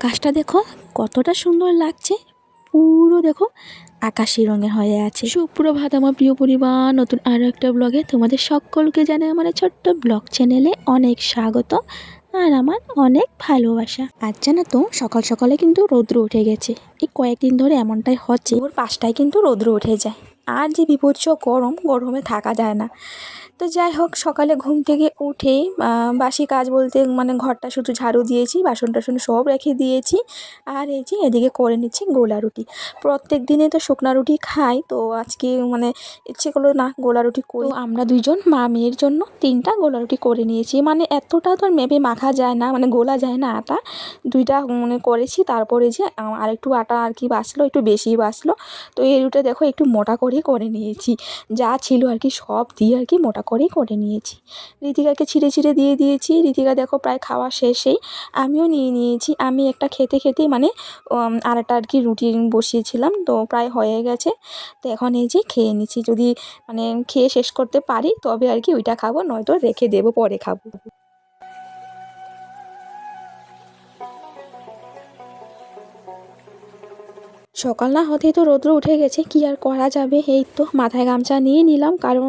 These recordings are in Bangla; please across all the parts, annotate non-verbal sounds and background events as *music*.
আকাশটা দেখো কতটা সুন্দর লাগছে। পুরো দেখো আকাশি রঙের হয়ে আছে। সুপ্রভাত আমার প্রিয় পরিবার, নতুন আরও একটা ব্লগে তোমাদের সকলকে জানাই আমার ছোট্ট ব্লগ চ্যানেলে অনেক স্বাগত আর আমার অনেক ভালোবাসা। আজ জানো তো সকাল সকালে কিন্তু রৌদ্র উঠে গেছে। এই কয়েকদিন ধরে এমনটাই হচ্ছে। ওর পাশটায় কিন্তু রৌদ্র উঠে যায়। আর যে বিভৎস গরম গরমে থাকা যায় না। তো যাই হোক সকালে ঘুম থেকে উঠে বাসি কাজ বলতে মানে ঘরটা শুধু ঝাড়ু দিয়েছি বাসন টাসন সব রেখে দিয়েছি। আর এই যে এদিকে করে নিচ্ছি গোলা রুটি। প্রত্যেক দিনে তো শুকনা রুটি খাই তো আজকে মানে ইচ্ছে করল না গোলা রুটি করি। আমরা দুইজন মা মেয়ের জন্য তিনটা গোলা রুটি করে নিয়েছি। মানে এতটা তো আর মেপে মাখা যায় না মানে গোলা যায় না আটা। দুইটা মানে করেছি তারপরে যে আহ, আর একটু আটা আর কি বাঁচলো একটু বেশি বাঁচলো তো এই রুটিটা দেখো একটু মোটা করেই করে নিয়েছি। যা ছিল আর কি সব দিয়ে আর কি মোটা করেই করে নিয়েছি। ঋতিকাকে ছিঁড়ে ছিঁড়ে দিয়ে দিয়েছি। ঋতিকা দেখো প্রায় খাওয়া শেষেই আমিও নিয়ে নিয়েছি। আমি একটা খেতে খেতেই মানে উম, আর একটা আর কি রুটি বসিয়েছিলাম। তো প্রায় হয়ে গেছে। তো এখন এই যে খেয়ে নিচ্ছি। যদি মানে খেয়ে শেষ করতে পারি তবে আর কি ওইটা খাব নয়তো রেখে দেবো পরে খাব। সকাল না হতেই তো রৌদ্র উঠে গেছে, কি আর করা যাবে? এই তো মাথায় গামছা নিয়ে নিলাম, কারণ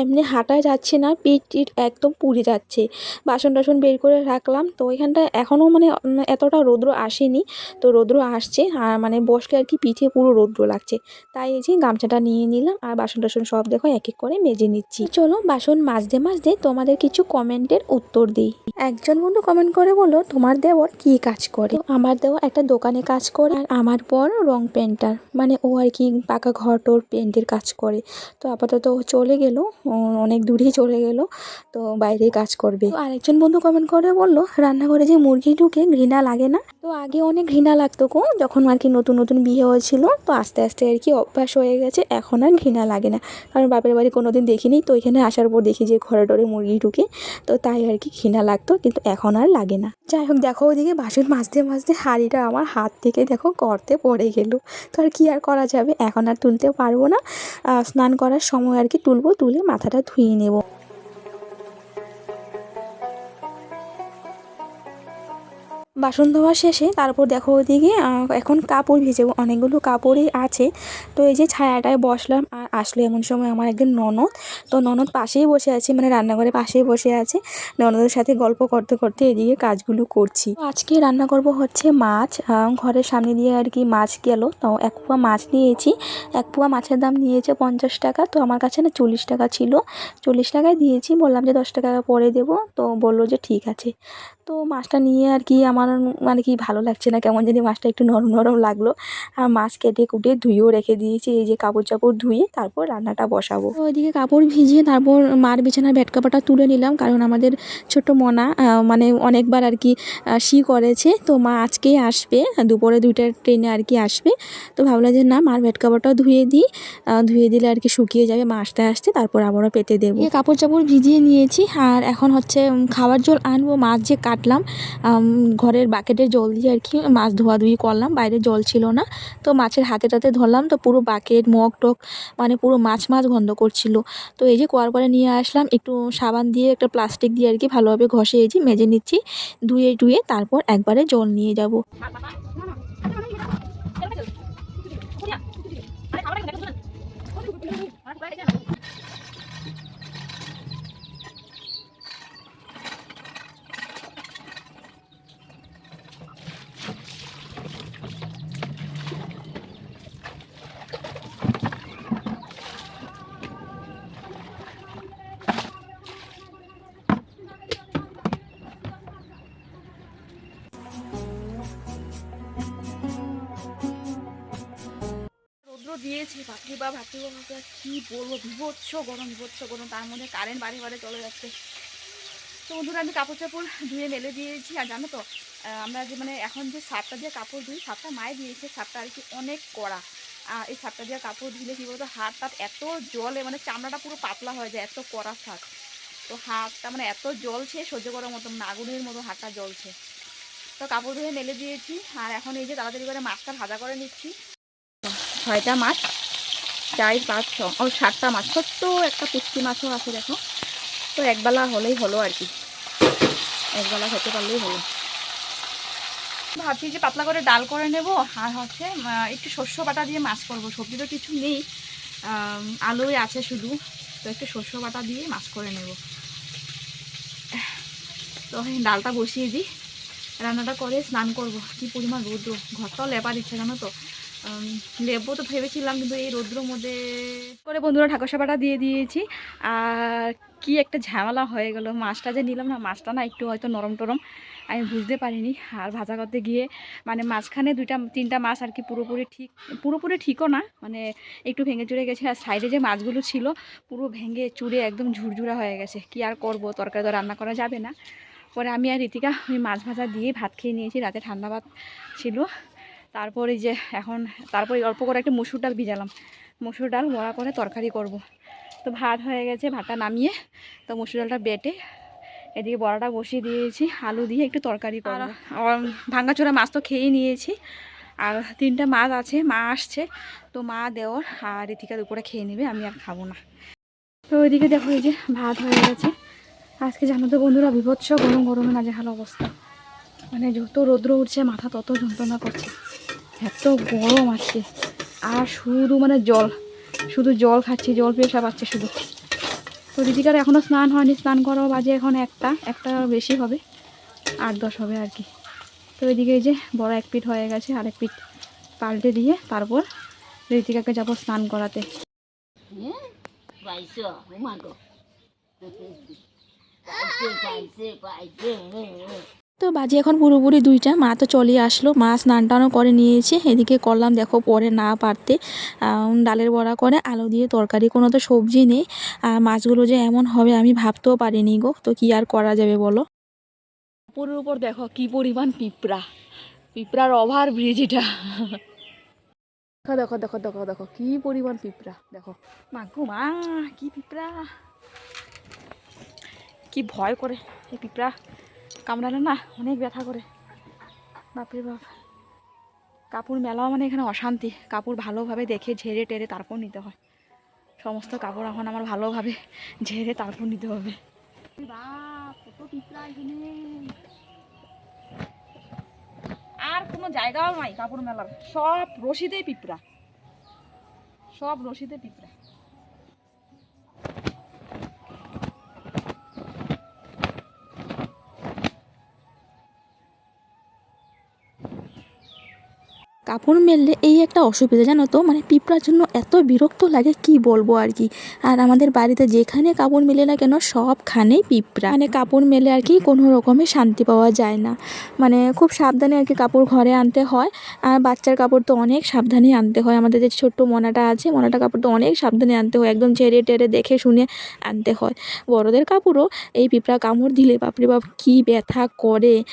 এমনি হাঁটায় যাচ্ছে না, পিঠ টিট একদম পুড়ে যাচ্ছে। বাসন টাসন বের করে রাখলাম, তো ওইখানটায় এখনও মানে এতটা রৌদ্র আসেনি। তো রৌদ্র আসছে, আর মানে বসলে আর কি পিঠে পুরো রৌদ্র লাগছে। তাই এই যে গামছাটা নিয়ে নিলাম, আর বাসন টাসন সব দেখো এক এক করে মেজে নিচ্ছি। চলো বাসন মাজতে মাজতে তোমাদের কিছু কমেন্টের উত্তর দিই। একজন বন্ধু কমেন্ট করে বলো তোমার দেওয়ার কি কাজ করে? আমার দেওয়া একটা দোকানে কাজ করে, আর আমার বর রং পেন্টার। মানে ও আর কি পাকা ঘর টোর পেন্টের কাজ করে। তো আপাতত ও চলে গেল অনেক দূরেই চলে গেল, তো বাইরে কাজ করবে। তো আরেকজন বন্ধু কমেন্ট করে বলল, রান্নাঘরে যে মুরগি ঢুকে ঘৃণা লাগে না? তো আগে অনেক ঘৃণা লাগতো কো যখন আর কি নতুন নতুন বিয়ে হয়েছিল, তো আস্তে আস্তে আর কি অভ্যাস হয়ে গেছে, এখন আর ঘৃণা লাগে না। কারণ বাপের বাড়ি কোনোদিন দেখিনি, তো এখানে আসার পর দেখি যে ঘরে টরে মুরগি ঢুকে, তো তাই আর কি ঘৃণা লাগতো, কিন্তু এখন আর লাগে না। যাই হোক, দেখো ওইদিকে বাসন মাজতে মাজতে হাঁড়িটা আমার হাত থেকে দেখো গর্তে পড়ে গেল। তো আর কী আর করা যাবে? এখন আর তুলতে পারব না। স্নান করার সময় আর কি তুলবো, তুলে মাথাটা ধুয়ে নেব। বাসন ধোয়া শেষে তারপর দেখো ওদিকে এখন কাপড় ভিজে অনেকগুলো কাপড়ই আছে। তো এই যে ছায়াটায় বসলাম আসলো এমন সময় আমার একজন ননদ। তো ননদ পাশেই বসে আছে মানে রান্নাঘরে পাশেই বসে আছে। ননদের সাথে গল্প করতে করতে এদিকে কাজগুলো করছি। আজকে রান্না করব হচ্ছে মাছ। ঘরের সামনে দিয়ে আর কি মাছ গেল। তো এক পোয়া মাছ নিয়েছি। এক পোয়া মাছের দাম নিয়েছে পঞ্চাশ টাকা। তো আমার কাছে না চল্লিশ টাকা ছিল। চল্লিশ টাকায় দিয়েছি। বললাম যে দশ টাকা পরে দেবো। তো বলল যে ঠিক আছে। তো মাছটা নিয়ে আর কি আমার মানে কি ভালো লাগছে না। কেমন জানি মাছটা একটু নরম নরম লাগল। আর মাছ কেটে কুটে ধুয়েও রেখে দিয়েছি। এই যে কাপড় চাপড় ধুয়ে তারপর রান্নাটা বসাবো। ওইদিকে কাপড় ভিজিয়ে তারপর মার বিছানার বেড কাপড়টা তুলে নিলাম কারণ আমাদের ছোট মনা মানে অনেকবার আর কি শি করেছে। তো মা আজকেই আসবে দুপুরে দুইটার ট্রেনে আর কি আসবে। তো ভাবলাম যে না মার বেড কাপড়টাও ধুয়ে দিই ধুয়ে দিলে আর কি শুকিয়ে যাবে মা আসতে আসতে তারপর আবারও পেতে দেবো। কাপড় চাপড় ভিজিয়ে নিয়েছি আর এখন হচ্ছে খাবার জল আনব মাছ যে কাটলাম ঘরের বাকেটের জল দিয়ে আর কি মাছ ধোয়াধুয়ি করলাম বাইরে জল ছিল না। তো মাছের হাতে টাতে ধরলাম তো পুরো বাকেট মগ টক মানে পুরো মাছ মাছ গন্ধ করছিল। তো এই যে কোয়ার পরে নিয়ে আসলাম, একটু সাবান দিয়ে, একটা প্লাস্টিক দিয়ে আর কি ভালোভাবে ঘষে এই যে মেজে নিচ্ছি, ধুয়ে টুয়ে তারপর একবারে জল নিয়ে যাব। দিয়েছে। ভাতৃ বা ভাতৃ বাবাকে কি বলব? বিভৎস গরম বিভৎস গরম। তার মধ্যে কারেন্ট বারে বারে চলে যাচ্ছে। তো বন্ধুরা, আমি কাপড় চাপড় ধুয়ে মেলে দিয়েছি। আর জানো তো আমরা যে মানে এখন যে সাপটা দিয়ে কাপড় ধুই সাপটা মায়ে দিয়েছে সাপটা আর কি অনেক কড়া। আর এই সাপটা দিয়ে কাপড় ধুলে কী বলতো, হাত টাত এত জলে মানে চামড়াটা পুরো পাতলা হয়ে যায়, এত কড়া সাপ তো হাতটা মানে এত জলছে সহ্য করার মতো আগুনের মতো হাতটা জ্বলছে। তো কাপড় ধুয়ে মেলে দিয়েছি। আর এখন এই যে তাড়াতাড়ি করে মাছটা ভাজা করে নিচ্ছি। ছয়টা মাছ, চার, পাঁচ, ছ, ও, সাতটা মাছ। ছোট্ট একটা পুষ্টি মাছও আছে, দেখো। তো একবেলা হলেই হলো আর কি। একবেলা খেতে পারলেই হলো। ভাবছি যে পাতলা করে ডাল করে নেব, আর হচ্ছে একটু শস্য বাটা দিয়ে মাছ করব। সবজি তো কিছু নেই আলুই আছে শুধু। তো একটু শস্য বাটা দিয়ে মাছ করে নেব। তো ডালটা বসিয়ে দিই। রান্নাটা করে স্নান করব। কি পরিমাণ রৌদ্র। ঘরটাও লেবার ইচ্ছে জানো তো? লেবো তো ভেবেছিলাম, কিন্তু এই রৌদ্রের মধ্যে করে বন্ধুরা ঠাকুর সাবাটা দিয়ে দিয়েছি। আর কি একটা ঝামেলা হয়ে গেল। মাছটা যে নিলাম না, মাছটা না একটু হয়তো নরম টরম, আমি বুঝতে পারিনি। আর ভাজা করতে গিয়ে মানে মাঝখানে দুইটা, তিনটা মাছ আর কি পুরোপুরি ঠিক, পুরোপুরি ঠিকও না মানে একটু ভেঙে চুরে গেছে। আর সাইডে যে মাছগুলো ছিল, পুরো ভেঙে চুরে একদম ঝুরঝুরা হয়ে গেছে। কি আর করব, তরকারি তো রান্না করা যাবে না। পরে আমি আর রীতিকা ওই মাছ ভাজা দিয়ে ভাত খেয়ে নিয়েছি, রাতে ঠান্ডা ভাত ছিল। তারপরে যে এখন তারপরে অল্প করে একটা মসুর ডাল ভিজালাম। মসুর ডাল বড়া করে তরকারি করব। তো ভাত হয়ে গেছে ভাতটা নামিয়ে তো মসুর ডালটা বেটে এদিকে বড়াটা বসিয়ে দিয়েছি আলু দিয়ে একটু তরকারি করব। আর ভাঙ্গাচোরা মাছ তো খেয়েই নিয়েছি। আর তিনটা মাছ আছে মা আসছে তো মা দেওর আর রীতিকা দুপুরে খেয়ে নেবে আমি আর খাব না। তো ওইদিকে দেখো এই যে ভাত হয়ে গেছে। আজকে জানো তো বন্ধুরা বিভৎস গরম গরমে না নাজেহাল অবস্থা। মানে যত রৌদ্র উঠছে মাথা তত যন্ত্রণা করছে। এত গরম আজকে। আর শুধু মানে জল, শুধু জল খাচ্ছি, জল পেশা পাচ্ছে শুধু। তো ঋতিকার এখনও স্নান হয়নি, স্নান করাও বাজে এখন একটা একটা বেশি হবে, আট দশ হবে আর কি। তো এদিকে এই যে বড় এক পিঠ হয়ে গেছে আর এক পিঠ পাল্টে দিয়ে তারপর ঋতিকাকে যাব স্নান করাতে। তো বাজে এখন পুরোপুরি দুইটা। মা তো চলে আসলো। মা স্নান টানও করে নিয়েছে। এদিকে করলাম দেখো পরে না পারতে ডালের বড়া করে আলু দিয়ে তরকারি কোনো তো সবজি নেই। আর মাছগুলো যে এমন হবে আমি ভাবতেও পারিনি গো। তো কি আর করা যাবে বলো? উপরের উপর দেখো কি পরিমাণ পিঁপড়া। পিঁপড়ার ওভার ব্রিজ এটা। দেখো দেখো দেখো দেখো কি পরিমাণ পিঁপড়া। দেখো। মাগো মা কি পিঁপড়া। কি ভয় করে এই পিঁপড়া। কামড়ালে না অনেক ব্যথা করে। বাপরে বাপ। কাপড় মেলাও মানে এখানে অশান্তি। কাপড় ভালোভাবে দেখে ঝেড়ে টেরে তারপর নিতে হয়। সমস্ত কাপড় এখন আমার ভালোভাবে ঝেড়ে তারপর নিতে হবে। আর কোনো জায়গাও নাই কাপড় মেলার। সব রশিদে পিঁপড়া। সব রশিদে পিঁপড়া। কাপড় মেললে এই একটা অসুবিধা, জানো তো? মানে পিঁপড়ার জন্য এত বিরক্ত লাগে, কি বলব আর কি? আর আমাদের বাড়িতে যেখানে কাপড় মেলে না কেন, সবখানেই পিঁপড়া। মানে কাপড় মেলে আর কি কোনো রকমে শান্তি পাওয়া যায় না। মানে খুব সাবধানে আর কি কাপড় ঘরে আনতে হয়। আর বাচ্চার কাপড় তো অনেক সাবধানে আনতে হয়। আমাদের যে ছোট্ট মনাটা আছে, মনাটা কাপড় তো অনেক সাবধানে আনতে হয়। একদম ঝেড়ে টেরে দেখে শুনে আনতে হয়। বড়দের কাপড়ও এই পিঁপড়া কামড় দিলে, বাপরে বাপ, কী ব্যথা করে।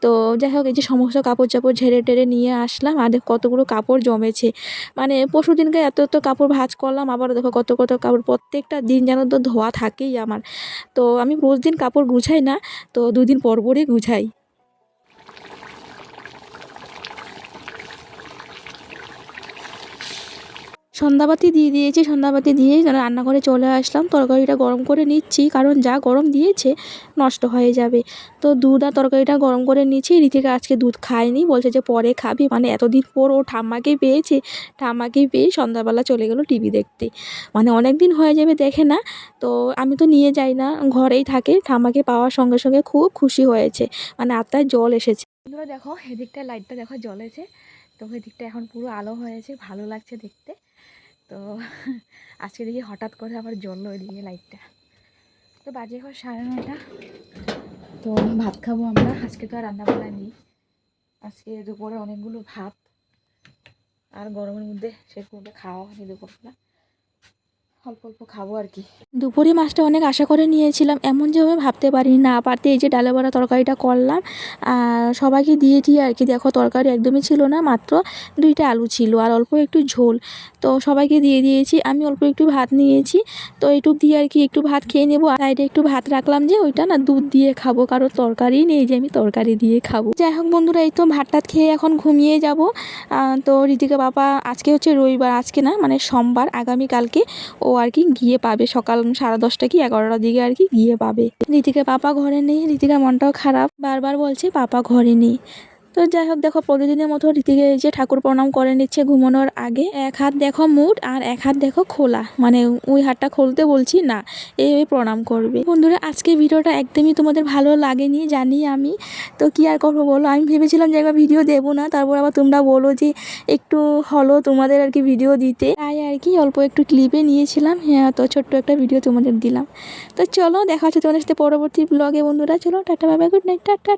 তো যাই হোক, এই যে সমস্ত কাপড় চাপড় ঝেড়ে টেরে নিয়ে আসলাম। আর কতগুলো কাপড় জমেছে। মানে পরশু দিনকে এত এত কাপড় ভাজ করলাম, আবার দেখো কত কত কাপড়, প্রত্যেকটা দিন যেন তো ধোয়া থাকেই আমার। তো আমি রোজ দিন কাপড় গুছাই না, তো দুদিন পর পরই গুছাই। সন্ধ্যাবাতি দিয়ে দিয়েছি, সন্ধ্যাবাতি যেন রান্নাঘরে চলে আসলাম। তরকারিটা গরম করে নিচ্ছি, কারণ যা গরম দিয়েছে নষ্ট হয়ে যাবে। তো দুধ আর তরকারিটা গরম করে নিচ্ছি রীতিকা আজকে দুধ খায়নি, বলছে যে পরে খাবি। মানে এতদিন পর ও ঠাম্মাকেই পেয়েছে ঠাম্মাকেই পেয়ে সন্ধ্যাবেলা চলে গেলো টিভি দেখতে। মানে অনেক দিন হয়ে যাবে দেখে না, তো আমি তো নিয়ে যাই না, ঘরেই থাকে। ঠাম্মাকে পাওয়ার সঙ্গে সঙ্গে খুব খুশি হয়েছে। মানে আত্মায় জল এসেছে। দেখো এদিকটা লাইটটা দেখো জ্বলেছে তো এদিকটা এখন পুরো আলো হয়েছে, ভালো লাগছে দেখতে। তো *laughs* আজকে দেখি হঠাৎ করে আবার জ্বললো ওইদিকে লাইটটা তো বাজে এখন সাড়ে নটা তো ভাত খাব আমরা। আজকে তো আর রান্না বান্না নেই। আজকে দুপুরে অনেকগুলো ভাত। আর গরমের মধ্যে সেরকমভাবে খাওয়া হয়নি দুপুরবেলা। অল্প অল্প খাব আর কি। দুপুরে মাছটা অনেক আশা করে নিয়েছিলাম, এমন যেভাবে ভাবতে পারিনি, না পারতে এই যে ডালে বড়া তরকারিটা করলাম আর সবাইকে দিয়ে দিয়ে আর কি, দেখো তরকারি একদমই ছিল না, মাত্র দুইটা আলু ছিল আর অল্প একটু ঝোল। তো সবাইকে দিয়ে দিয়েছি, আমি অল্প একটু ভাত নিয়েছি, তো এইটুক দিয়ে আর কি একটু ভাত খেয়ে নেব। আর সাইডে একটু ভাত রাখলাম যে ওইটা না দুধ দিয়ে খাব কারণ তরকারি নেই যে আমি তরকারি দিয়ে খাব। যাই হোক বন্ধুরা, এই তো ভাত টাত খেয়ে এখন ঘুমিয়ে যাব। তো ঋতিকা বাবা আজকে হচ্ছে রবিবার, আজকে না মানে সোমবার, আগামীকালকে ও আর কি গিয়ে পাবে। সকাল সাড়ে দশটা কি এগারোটার দিকে আর কি গিয়ে পাবে। ঋতিকা পাপা ঘরে নেই। ঋতিকার মনটাও খারাপ। বারবার বলছে, পাপা ঘরে নেই। তো যাই হোক, দেখো প্রতিদিনের মতো রীতিকে যে ঠাকুর প্রণাম করে নিচ্ছে ঘুমানোর আগে। এক হাত দেখো মুঠ আর এক হাত দেখো খোলা। মানে ওই হাতটা খুলতে বলছি না এইভাবে প্রণাম করবে। বন্ধুরা, আজকে ভিডিওটা একদমই তোমাদের ভালো লাগেনি, জানি আমি। তো কি আর করব বলো? আমি ভেবেছিলাম যে একবার ভিডিও দেবো না, তারপর আবার তোমরা বলো যে একটু হলো তোমাদের আর কি ভিডিও দিতে। তাই আর কি অল্প একটু ক্লিপে নিয়েছিলাম হ্যাঁ তো ছোট্ট একটা ভিডিও তোমাদের দিলাম। তো চলো, দেখা হচ্ছে তোমাদের সাথে পরবর্তী ব্লগে বন্ধুরা, চলো, টাটা বাবা গুড নাইট টাটা।